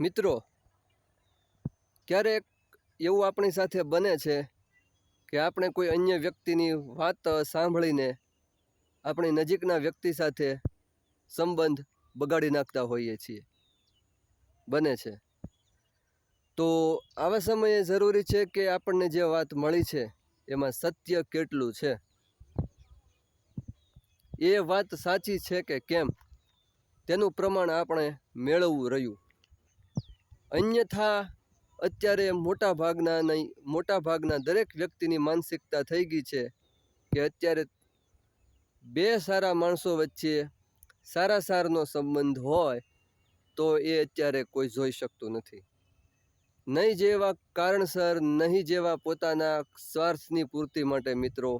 મિત્રો, ક્યારેક એવું આપણી સાથે બને છે કે આપણે કોઈ અન્ય વ્યક્તિની વાત સાંભળીને આપણી નજીકના વ્યક્તિ સાથે સંબંધ બગાડી નાખતા હોઈએ છીએ. બને છે. તો આવા સમયે જરૂરી છે કે આપણને જે વાત મળી છે એમાં સત્ય કેટલું છે? એ વાત સાચી છે કે કેમ? તેનું પ્રમાણ આપણે મેળવવું રહ્યું. અન્યથા, અત્યારે મોટા ભાગના નહીં મોટા ભાગના દરેક વ્યક્તિની માનસિકતા થઈ ગઈ છે કે અત્યારે બે સારા માણસો વચ્ચે સારા સારનો સંબંધ હોય તો એ અત્યારે કોઈ જોઈ શકતું નથી. નહીં જેવા કારણસર, નહીં જેવા પોતાના સ્વાર્થની પૂર્તિ માટે મિત્રો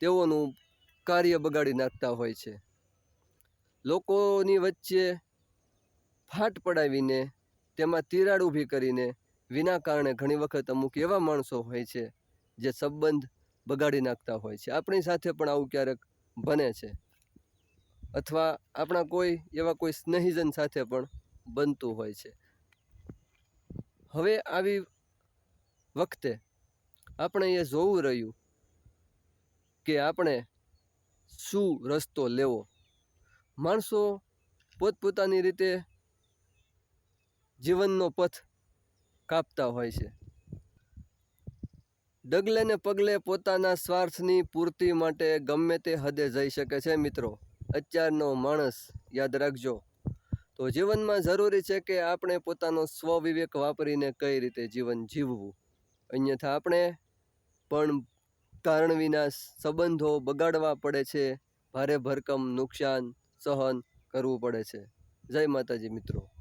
તેઓનું કાર્ય બગાડી નાખતા હોય છે. લોકોની વચ્ચે ફાટ પડાવીને તેમાં તિરાડ ઊભી કરીને વિના કારણે ઘણી વખત અમુક એવા માણસો હોય છે જે સંબંધ બગાડી નાખતા હોય છે. આપણી સાથે પણ આવું ક્યારેક બને છે. અથવા આપણા કોઈ એવા કોઈ સ્નેહીજન સાથે પણ બનતું હોય છે. હવે આવી વખતે આપણે એ જોવું રહ્યું કે આપણે શું રસ્તો લેવો? માણસો પોતપોતાની રીતે જીવનનો પથ કાપતા હોય છે. ડગલે ને પગલે પોતાના સ્વાર્થની પૂર્તિ માટે ગમે તે હદે જઈ શકે છે મિત્રો. અત્યારનો માણસ યાદ રાખજો. તો જીવનમાં જરૂરી છે કે આપણે પોતાનો સ્વવિવેક વાપરીને કઈ રીતે જીવન જીવવું. અન્યથા આપણે પણ કારણ વિના સંબંધો બગાડવા પડે છે. ભારે ભરકમ નુકસાન સહન કરવું પડે છે. જય માતાજી મિત્રો.